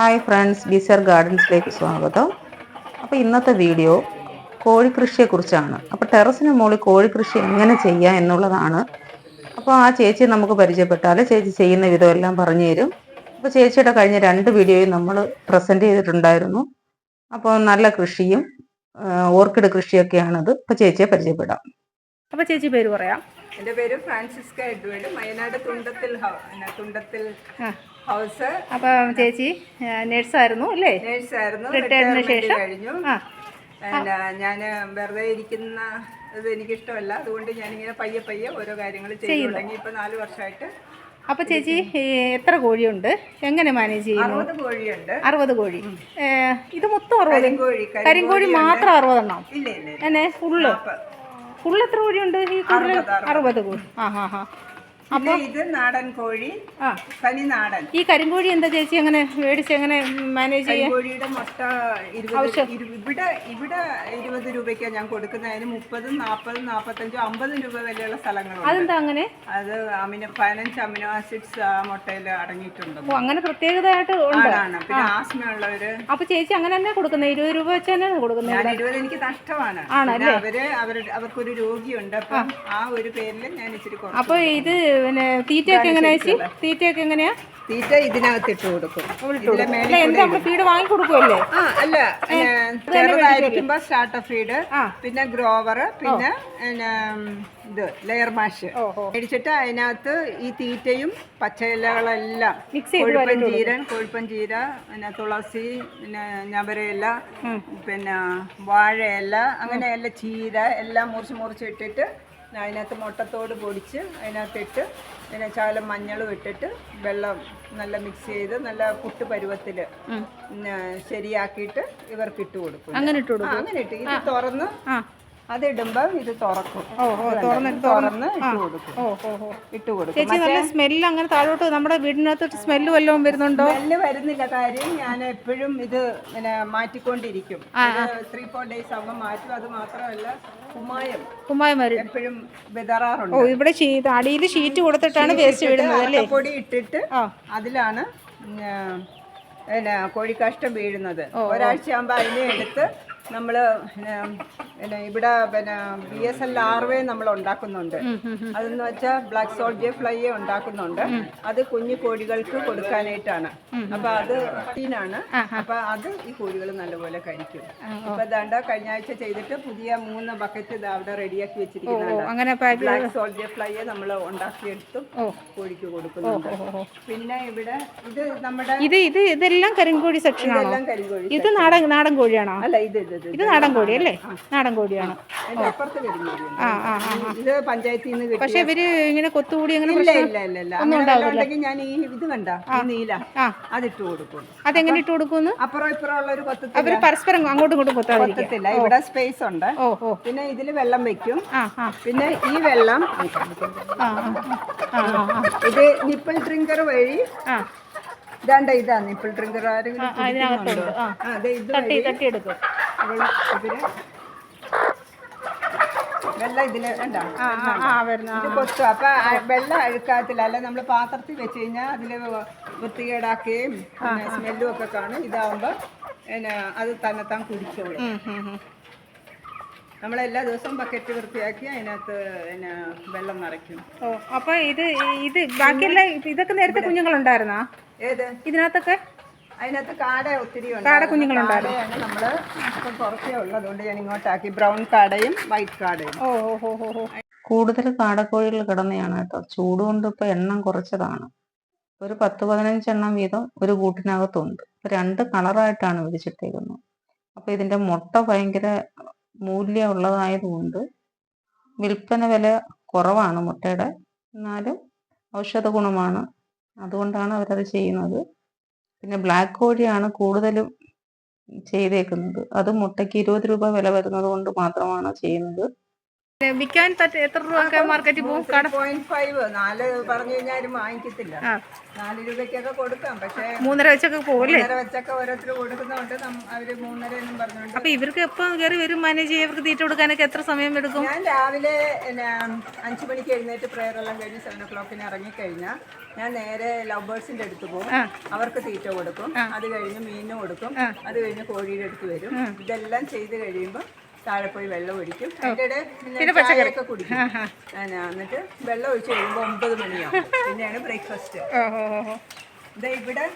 Hi friends ബിസർ ഗാർഡൻസിലേക്ക് സ്വാഗതം. അപ്പോൾ ഇന്നത്തെ വീഡിയോ കോഴിക്കൃഷിയെക്കുറിച്ചാണ്. അപ്പോൾ ടെറസിന് മുകളിൽ കോഴിക്കൃഷി എങ്ങനെ ചെയ്യാം എന്നുള്ളതാണ്. അപ്പോൾ ആ ചേച്ചി നമുക്ക് പരിചയപ്പെട്ടാൽ ചേച്ചി ചെയ്യുന്ന വിധം എല്ലാം പറഞ്ഞു തരും. അപ്പോൾ ചേച്ചിയുടെ കഴിഞ്ഞ രണ്ട് വീഡിയോയും നമ്മൾ പ്രസന്റ് ചെയ്തിട്ടുണ്ടായിരുന്നു. അപ്പോൾ നല്ല കൃഷിയും ഓർക്കിഡ് കൃഷിയൊക്കെയാണത്. അപ്പോൾ ചേച്ചിയെ പരിചയപ്പെടാം. അപ്പോൾ ചേച്ചി പേര് പറയാം. എന്റെ പേര് Francesca Edward. Wayanad Thundathil house- Thundathil ആ. ഹൗസ്. അപ്പൊ ചേച്ചി നേഴ്സായിരുന്നു അല്ലേ? നേഴ്സായിരുന്നു. റിട്ടയർമെന്റ് ശേഷം? കഴിഞ്ഞു. ഞാൻ വെറുതെ ഇരിക്കുന്ന ഇത് എനിക്കിഷ്ടമല്ല. അതുകൊണ്ട് ഞാനിങ്ങനെ പയ്യെ പയ്യെ ഓരോ കാര്യങ്ങൾ ചെയ്തു തുടങ്ങി. ഇപ്പൊ നാല് വർഷമായിട്ട് അപ്പൊ ചേച്ചി എത്ര കോഴിയുണ്ട്? എങ്ങനെ മാനേജ് ചെയ്യുന്നു? അറുപത് കോഴിയുണ്ട്. അറുപത് കോഴി. ഇത് മൊത്തം അറുപത്? കരിങ്കോഴി മാത്രം അറുപതെണ്ണം. എന്നെ? ഫുള്ള്? ഫുള്ള് എത്ര കോഴിയുണ്ട് ഈ കൂടുതൽ അറുപത് കോഴി. ആ ഹാ ഹാ. ഇത് നാടൻ കോഴി ആ. തനി നാടൻ. ഈ കരിങ്കോഴി എന്താ ചേച്ചി അങ്ങനെ മേടിച്ച് എങ്ങനെ മാനേജ് ചെയ്യാം? കോഴിയുടെ മുട്ട ഇരുപത് ഇരു- ഇവിടെ ഇവിടെ ഇരുപത് രൂപയ്ക്കാണ് ഞാൻ കൊടുക്കുന്നത്. അതിന് മുപ്പതും നാൽപ്പതും നാൽപ്പത്തഞ്ചും അമ്പതും രൂപ വിലയുള്ള സ്ഥലങ്ങളുണ്ട്. അതെന്താ അങ്ങനെ? അത് അമിനോ പതിനഞ്ച് അമിനോ ആസിഡ്സ് ആ മുട്ടയിൽ അടങ്ങിയിട്ടുണ്ട്. ഓ അങ്ങനെ പ്രത്യേകതയായിട്ട് ഉണ്ട്? പിന്നെ ആസ്മയുള്ളവര്. അപ്പൊ ചേച്ചി അങ്ങനെ തന്നെ കൊടുക്കുന്നത്. ഇരുപത് രൂപ വെച്ച് തന്നെയാണ് കൊടുക്കുന്നത് ഞാൻ ഇരുപത് എനിക്ക് നഷ്ടമാണ്. പിന്നെ അവർ അവർക്കൊരു രോഗിയുണ്ട്. അപ്പൊ ആ. ഒരു പേരിൽ ഞാൻ ഇച്ചിരി കുറച്ച് അപ്പൊ ഇത് പിന്നെ തീറ്റയൊക്കെ എങ്ങനെയാ ചേച്ചി? തീറ്റയൊക്കെ എങ്ങനെയാ? തീറ്റ ഇതിനകത്ത് ഇട്ട് കൊടുക്കും. അല്ല എന്താ നമ്മൾ ഫീഡ് വാങ്ങി കൊടുക്കുമല്ലേ ആ അല്ല ചെറുതായിരിക്കുമ്പോ സ്റ്റാർട്ടർ ഫീഡ് പിന്നെ ഗ്രോവർ പിന്നെ ഇത് ലെയർ മാഷ് മേടിച്ചിട്ട് അതിനകത്ത് ഈ തീറ്റയും പച്ചയിലകളെല്ലാം കൊഴുപ്പൻ ജീരൻ കൊഴുപ്പൻ ചീര പിന്നെ തുളസി പിന്നെ ഞവരയില പിന്നെ വാഴയില അങ്ങനെയല്ല ചീര എല്ലാം മുറിച്ച് മുറിച്ച് ഇട്ടിട്ട് അതിനകത്ത് മുട്ടത്തോട് പൊടിച്ച് അതിനകത്തിട്ട് പിന്നെ ശകലം മഞ്ഞളും ഇട്ടിട്ട് വെള്ളം നല്ല മിക്സ് ചെയ്ത് നല്ല പുട്ട് പരുവത്തിൽ ശരിയാക്കിയിട്ട് ഇവർക്ക് ഇട്ട് കൊടുക്കും. അങ്ങനെ ഇട്ട് കൊടുക്കും? അങ്ങനെ ഇട്ട്. ഇത് തുറന്ന് അതിടുമ്പം ഇത് തുറക്കും. തുറന്ന് ഇട്ട് കൊടുക്കും. ഇട്ട് കൊടുക്കും. ചേച്ചി നല്ല സ്മെല്ല് അങ്ങനെ താഴോട്ട് നമ്മുടെ വീടിനകത്തോട്ട് സ്മെല്ല് വല്ലതും വരുന്നുണ്ടോ? സ്മെല്ല് വരുന്നില്ല കാര്യം ഞാൻ എപ്പോഴും ഇത് പിന്നെ മാറ്റിക്കൊണ്ടിരിക്കും. ത്രീ ഫോർ ഡേയ്സ് ആകുമ്പോൾ മാറ്റും. അത് മാത്രമല്ല കുമ്മായം. കുമ്മായം വരും. എപ്പോഴും വിതറാറുണ്ട്. ഓ ഇവിടെ അടിയിൽ ഷീറ്റ് കൊടുത്തിട്ടാണ് വേസ്റ്റ് വിടുന്നത് അല്ലേ? പൊടി ഇട്ടിട്ട്. അതിലാണ് പിന്നെ പിന്നെ കോഴിക്കാഷ്ടം വീഴുന്നത്. ഒരാഴ്ച ആകുമ്പോൾ അതിനെ എടുത്ത് നമ്മൾ പിന്നെ ഇവിടെ പിന്നെ ബി എസ് എൽ ആർവേ നമ്മൾ ഉണ്ടാക്കുന്നുണ്ട്. അതെന്ന് വെച്ചാൽ ബ്ലാക്ക് സോൾജിയ ഫ്ലൈയെ ഉണ്ടാക്കുന്നുണ്ട്. അത് കുഞ്ഞു കോഴികൾക്ക് കൊടുക്കാനായിട്ടാണ്. അപ്പൊ അത് ആണ് അപ്പൊ അത് ഈ കോഴികൾ നല്ലപോലെ കഴിക്കും. ഇപ്പൊ ദാണ്ട കഴിഞ്ഞ ആഴ്ച ചെയ്തിട്ട് പുതിയ മൂന്ന് ബക്കറ്റ് ഇത് അവിടെ റെഡിയാക്കി വെച്ചിരിക്കുന്നുണ്ട്. ബ്ലാക്ക് സോൾജിയ ഫ്ലൈയെ നമ്മൾ ഉണ്ടാക്കിയെടുത്തും കോഴിക്ക് കൊടുക്കുന്നുണ്ട്. പിന്നെ ഇവിടെ ഇത് നമ്മുടെ ഇത് ഇത് ഇതെല്ലാം കരിങ്കോഴി സെക്ഷൻ ഇതെല്ലാം കരിങ്കോഴി ഇത് നാടൻ നാടൻ കോഴിയാണോ? അല്ല ഇത് ഇത് ഇത് ഇത് നാടൻ കോഴി അല്ലേ? നാടൻ കോഴിയാണ് ആ ആ ആ പക്ഷെ ഇവർ ഇങ്ങനെ കൊത്തുകൂടി അങ്ങനെ. അതിട്ട് കൊടുക്കും. അതെങ്ങനെ ഇട്ട് കൊത്തത്തില്ല. അവർ പരസ്പരം അങ്ങോട്ടും ഇങ്ങോട്ടും കൊത്താതിരിക്കും കൊത്തത്തില്ല. ഇവിടെ സ്പേസ് ഉണ്ട്. പിന്നെ ഇതിൽ വെള്ളം വെക്കും. പിന്നെ ഈ വെള്ളം ഇത് നിപ്പിൾ ഡ്രിങ്കർ വഴി ഇതാണ്ട ഇതാ നിപ്പിൾ ഡ്രിങ്കർ ആരെങ്കിലും തട്ടി തട്ടിയെടുക്കും. ഇവർ വെള്ളം ആ വരുന്ന ഇത് കൊത്തും. അപ്പൊ ആ വെള്ളം അഴുക്കാത്തില്ല. അല്ല നമ്മൾ പാത്രത്തിൽ വെച്ച് കഴിഞ്ഞാൽ അതിൽ വൃത്തികേടാക്കുകയും പിന്നെ സ്മെല്ലും ഒക്കെ കാണും. ഇതാവുമ്പോ പിന്നെ അത് തന്നെത്താൻ കുടിച്ചോളും. നമ്മൾ എല്ലാ ദിവസവും ബക്കറ്റ് വൃത്തിയാക്കി അതിനകത്ത് പിന്നെ വെള്ളം നിറയ്ക്കും. ഓ അപ്പൊ ഇത് ഇത് ബാക്കിയെല്ലാം ഇതൊക്കെ നേരത്തെ കുഞ്ഞുങ്ങളുണ്ടായിരുന്നാ? ഏത്? ഇതിനകത്തൊക്കെ? അതിനകത്ത് കാട ഒത്തിരി ഉണ്ട്. കാട കുഞ്ഞുങ്ങളുണ്ടായിരുന്നു. നമ്മൾ ഇപ്പം കുറച്ചേ ഉള്ളതുകൊണ്ട് ഞാൻ ഇങ്ങോട്ടാക്കി. Brown കാടയും white കാടയും. ഓ ഓ ഓ ഓ കൂടുതൽ കാടക്കോഴികൾ കിടന്നെയാണ് കേട്ടോ. ചൂട് കൊണ്ട് ഇപ്പൊ എണ്ണം കുറച്ചതാണ്. ഒരു പത്ത് പതിനഞ്ചെണ്ണം വീതം ഒരു കൂട്ടിനകത്തുണ്ട്. ഇപ്പൊ രണ്ട് കളറായിട്ടാണ് വിരിച്ചിട്ടേക്കുന്നത്. അപ്പൊ ഇതിന്റെ മുട്ട ഭയങ്കര മൂല്യം ഉള്ളതായതുകൊണ്ട് വിൽപ്പന വില കുറവാണ് മുട്ടയുടെ. എന്നാലും ഔഷധ ഗുണമാണ്. അതുകൊണ്ടാണ് അവരത് ചെയ്യുന്നത്. പിന്നെ ബ്ലാക്ക് കോഴിയാണ് കൂടുതലും ചെയ്തേക്കുന്നത്. അത് മുട്ടയ്ക്ക് ഇരുപത് രൂപ വില വരുന്നത് കൊണ്ട് മാത്രമാണ് ചെയ്യുന്നത്. വിൽക്കാൻ പറ്റ എത്ര രൂപ മാർക്കറ്റിൽ പോകും? പോയിന്റ് ഫൈവ് നാല് പറഞ്ഞു കഴിഞ്ഞാൽ ആരും വാങ്ങിക്കത്തില്ല നാല് രൂപയ്ക്കൊക്കെ കൊടുക്കാം. പക്ഷേ മൂന്നര വെച്ചൊക്കെ പോലെ മൂന്നര വെച്ചൊക്കെ ഓരോരുത്തർ അവർ മൂന്നര എന്നും പറഞ്ഞുകൊണ്ട് അപ്പൊ ഇവർക്ക് എപ്പോ കയറി വരും? മാനേജ് ചെയ്യാൻ ഇവർക്ക് തീറ്റ കൊടുക്കാനൊക്കെ എത്ര സമയം എടുക്കും? ഞാൻ രാവിലെ അഞ്ചു മണിക്ക് എഴുന്നേറ്റ് പ്രെയർ എല്ലാം കഴിഞ്ഞ് സെവൻ ഒ ക്ലോക്കിന് ഇറങ്ങിക്കഴിഞ്ഞാൽ ഞാൻ നേരെ ലവ് ബേർഡ്സിന്റെ അടുത്ത് പോകും അവർക്ക് തീറ്റ കൊടുക്കും. അത് കഴിഞ്ഞ് മീനും കൊടുക്കും. അത് കഴിഞ്ഞ് കോഴിയുടെ അടുത്ത് വരും. ഇതെല്ലാം ചെയ്ത് കഴിയുമ്പോൾ താഴെ പോയി വെള്ളം ഒഴിക്കും. അതിന്റെ പിന്നെ ചായയൊക്കെ കുടിക്കും. എന്നിട്ട് വെള്ളം ഒഴിച്ച് കഴിയുമ്പോൾ ഒമ്പത് മണിയാവും. പിന്നെയാണ് ബ്രേക്ക്ഫാസ്റ്റ്. ഇത് ഇവിടെ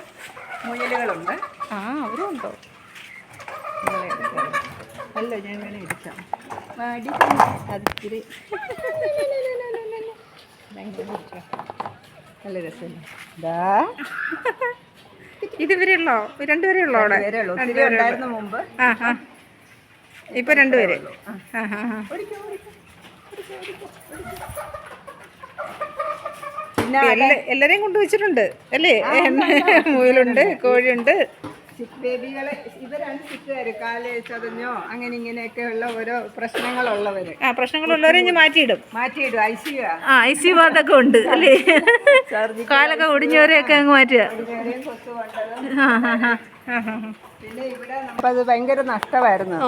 മുയലുകളുണ്ട്. ആ അവരും ഉണ്ടോ? അല്ല ഞാൻ വേണേ ഇടിക്കാം. അതിരി നല്ല രസമല്ലേ? ദാ. ഇതുവരെ ഉള്ളോ. രണ്ടുപേരെ ഉള്ളോ. അവിടെ രണ്ടുപേരുണ്ടായിരുന്നു മുമ്പ്. ആ ആ ഇപ്പൊ രണ്ടുപേര്. എല്ലാരെയും കൊണ്ടുവച്ചിട്ടുണ്ട് അല്ലേ? മുയലുണ്ട് കോഴിയുണ്ട്. ബേബികളെ ഇവരാണ് സിക്കുകാര് കാൽ ചതഞ്ഞോ അങ്ങനെ ഇങ്ങനെയൊക്കെ ഉള്ള ഓരോ പ്രശ്നങ്ങളുള്ളവര്. ആ പ്രശ്നങ്ങളുള്ളവരെ ഇനി മാറ്റിയിടും. മാറ്റിയിടും ഐ സി ആ ഐ സി ഭാഗത്തൊക്കെ ഉണ്ട് അല്ലേ? കാലൊക്കെ ഒടിഞ്ഞവരെയൊക്കെ അങ്ങ് മാറ്റുക. പിന്നെ ഇവിടെ നമുക്ക് അത് ഭയങ്കര നഷ്ടമായിരുന്നു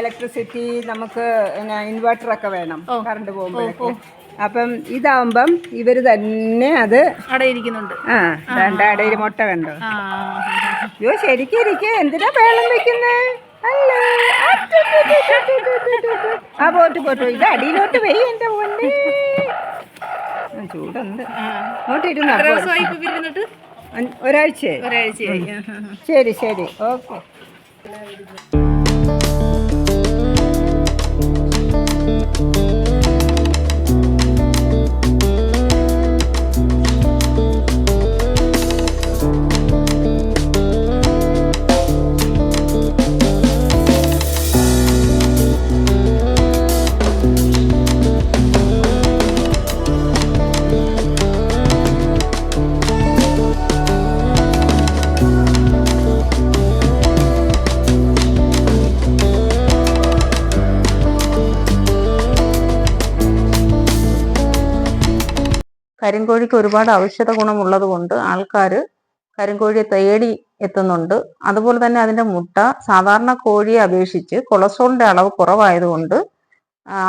ഇലക്ട്രിസിറ്റി നമുക്ക് ഇൻവെർട്ടർ ഒക്കെ വേണം കറണ്ട് പോകുമ്പോഴൊക്കെ. അപ്പം ഇതാവുമ്പം ഇവർ തന്നെ അത് അടയിരിക്കുന്നുണ്ട്. ആ അടയിൽ മുട്ട കണ്ടോ. അയ്യോ ശരിക്കും ഇരിക്കെ എന്തിനാ വേളം വെക്കുന്നേ? അല്ലേ? ആ പോട്ട് പോട്ടു. ഇത് അടിയിലോട്ട് വെയ് എന്റെ പൊന്നെ ആ, ചൂടുണ്ട്. അങ്ങോട്ട് ഒരാഴ്ചയായി. ആ. ശരി ശരി. ഓക്കെ. കരിങ്കോഴിക്ക് ഒരുപാട് ഔഷധ ഗുണമുള്ളത് കൊണ്ട് ആൾക്കാർ കരിങ്കോഴിയെ തേടി എത്തുന്നുണ്ട്. അതുപോലെ തന്നെ അതിന്റെ മുട്ട സാധാരണ കോഴിയെ അപേക്ഷിച്ച് കൊളസ്ട്രോളിന്റെ അളവ് കുറവായതുകൊണ്ട്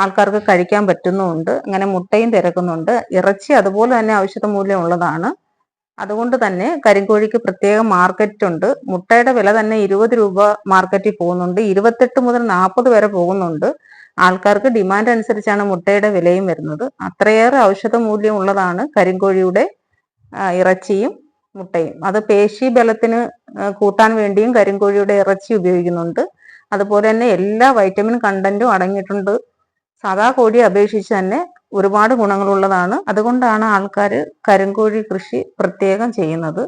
ആൾക്കാർക്ക് കഴിക്കാൻ പറ്റുന്നുമുണ്ട്. അങ്ങനെ മുട്ടയും തിരക്കുന്നുണ്ട്. ഇറച്ചി അതുപോലെ തന്നെ ഔഷധ മൂല്യമുള്ളതാണ്. അതുകൊണ്ട് തന്നെ കരിങ്കോഴിക്ക് പ്രത്യേക മാർക്കറ്റുണ്ട് മുട്ടയുടെ വില തന്നെ ഇരുപത് രൂപ മാർക്കറ്റിൽ പോകുന്നുണ്ട്. ഇരുപത്തെട്ട് മുതൽ നാൽപ്പത് വരെ പോകുന്നുണ്ട്. ആൾക്കാർക്ക് ഡിമാൻഡ് അനുസരിച്ചാണ് മുട്ടയുടെ വിലയും വരുന്നത്. അത്രയേറെ ഔഷധ മൂല്യം ഉള്ളതാണ് കരിങ്കോഴിയുടെ ഇറച്ചിയും മുട്ടയും. അത് പേശി ബലത്തിന് കൂട്ടാൻ വേണ്ടിയും കരിങ്കോഴിയുടെ ഇറച്ചി ഉപയോഗിക്കുന്നുണ്ട്. അതുപോലെ തന്നെ എല്ലാ വൈറ്റമിൻ കണ്ടന്റും അടങ്ങിയിട്ടുണ്ട്. സാധാ കോഴിയെ അപേക്ഷിച്ച് തന്നെ ഒരുപാട് ഗുണങ്ങളുള്ളതാണ്. അതുകൊണ്ടാണ് ആൾക്കാർ കരിങ്കോഴി കൃഷി പ്രത്യേകം ചെയ്യുന്നത്.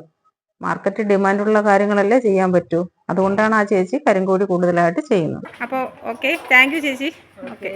മാർക്കറ്റ് ഡിമാൻഡുള്ള കാര്യങ്ങളല്ലേ ചെയ്യാൻ പറ്റൂ? അതുകൊണ്ടാണ് ആ ചേച്ചി കരിങ്കോടി കൂടുതലായിട്ട് ചെയ്യുന്നത്. അപ്പോൾ ഓക്കെ താങ്ക് യു ചേച്ചി. ഓക്കെ